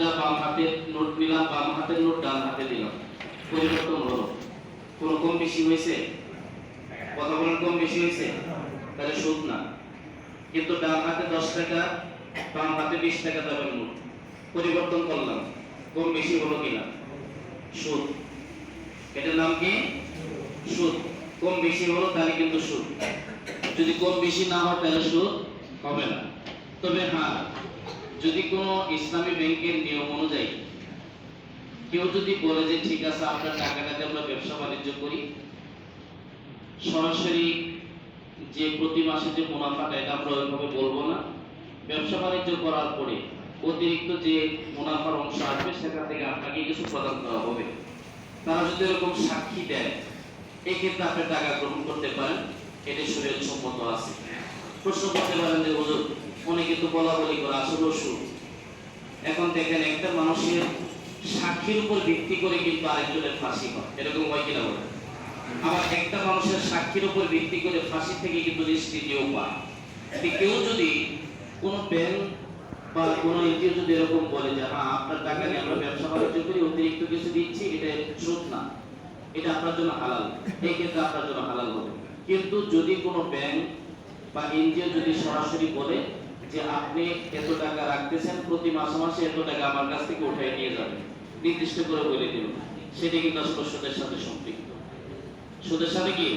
নোটটা বাম হাতে নোট নিলাম, বাম হাতের নোট, ডান হাতে দিলাম। পরিবর্তন হলো। কোনো কম বেশি হয়েছে? কথা বলেন কম বেশি হয়েছে? তাহলে সুদ না। কিন্তু ডান হাতে দশ টাকা, বাম হাতে বিশ টাকা দেবেন নোট। পরিবর্তন করলাম। কম বেশি হলো কিনা? সুদ। এটার নাম কি? সুদ। কম বেশি হলো তাহলে কিন্তু সুদ। যদি কম বেশি না হয় তাহলে সুদ হবে না। তবে হ্যাঁ যদি কোনো ইসলামী ব্যাংকের নিয়ম অনুযায়ী কেউ যদি বলে যে, ঠিক আছে, আপনার টাকাটাকে আমরা ব্যবসা বাণিজ্য করি, সরাসরি যে প্রতি মাসে যে মুনাফাটা, এটা আমরা ওইভাবে বলব না। ব্যবসা বাণিজ্য করার পরে অতিরিক্ত যে মুনাফার অংশ আসবে, সেখান থেকে আপনাকে কিছু প্রদান করা হবে। তারা যদি এরকম সাক্ষী দেয় এক্ষেত্রে ক্ষেত্রে আপনি টাকা গ্রহণ করতে পারেন। এটি শরীর সম্মত আছে। প্রশ্ন করতে পারেন যে, হুজুর বলা করে আসলে এখন দেখেন একটা মানুষের সাক্ষীর উপর ভিত্তি করে কিন্তু আরেকজনের ফাঁসি হয়। এরকম হয় কিনা বলে আবার একটা মানুষের সাক্ষীর উপর ভিত্তি করে ফাঁসি থেকে কিন্তু নিষ্কৃতিও পায়। কেউ যদি কোন ব্যাংক বা কোন এনজিও যদি এরকম বলে যে হ্যাঁ আপনার টাকা নিয়ে আমরা ব্যবসা বাণিজ্য করি, অতিরিক্ত কিছু দিচ্ছি, এটা সুদ না। এটা আপনার জন্য হালাল। এই ক্ষেত্রে আপনার জন্য হালাল হবে। কিন্তু যদি কোনো ব্যাংক বা এনজিও যদি সরাসরি বলে যে আপনি এত টাকা রাখতেছেন, প্রতি মাসে মাসে এত টাকা আমার কাছ থেকে উঠাই নিয়ে যাবেন। নির্দিষ্ট করে বলে দিল। সেটা কিন্তু আসলে সুদের সাথে সম্পৃক্ত। সুদের সাথে কি?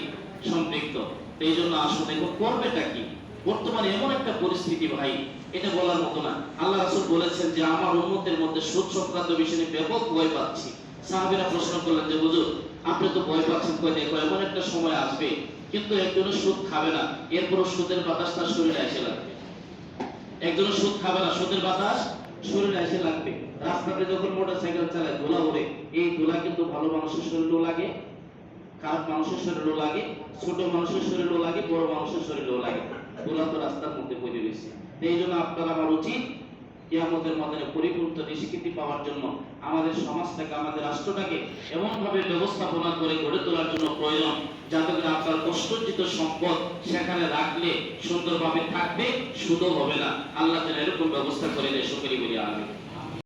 সম্পৃক্ত। এই জন্য আসলে এখন করবেটা কি? বর্তমানে এমন একটা পরিস্থিতি ভাই, এটা বলার মতো না। আল্লাহ রাসূল বলেছেন যে, আমার উম্মতের মধ্যে সুদ সংক্রান্ত বিষয় ব্যাপক ভয় পাচ্ছি। সাহাবীরা প্রশ্ন করলেন যে, হুজুর, আপনি তো ভয় পাচ্ছেন কই দেখো, এমন একটা সময় আসবে। কিন্তু একজন সুদ খাবে না। এরপর সুদের বাতাস তার শরীরে এসে লাগবে একজন সুদ খাবে না, সুদের বাতাস শরীরে এসে লাগবে। রাস্তাতে যখন মোটরসাইকেল চালায়, ধুলা উড়ে এই ধুলা কিন্তু ভালো মানুষের শরীরেও লাগে, খারাপ মানুষের শরীরেও লাগে, ছোট মানুষের শরীরেও লাগে, বড় মানুষের শরীরেও লাগে। ধুলা তো রাস্তার মধ্যে পড়ে রয়েছে। এই জন্য আপনার আমার উচিত কিয়ামতের মধ্যে পরিপূর্ণ নিষ্কৃতি পাওয়ার জন্য আমাদের সমাজটাকে, আমাদের রাষ্ট্রটাকে এমন ভাবে ব্যবস্থাপনা করে গড়ে তোলার জন্য প্রয়োজন যাতে করে আপনার কষ্টর্জিত সম্পদ সেখানে রাখলে সুন্দরভাবে থাকবে শুধু হবে না। আল্লাহ যেন এরকম ব্যবস্থা করে দেয় সকলে বলে আমি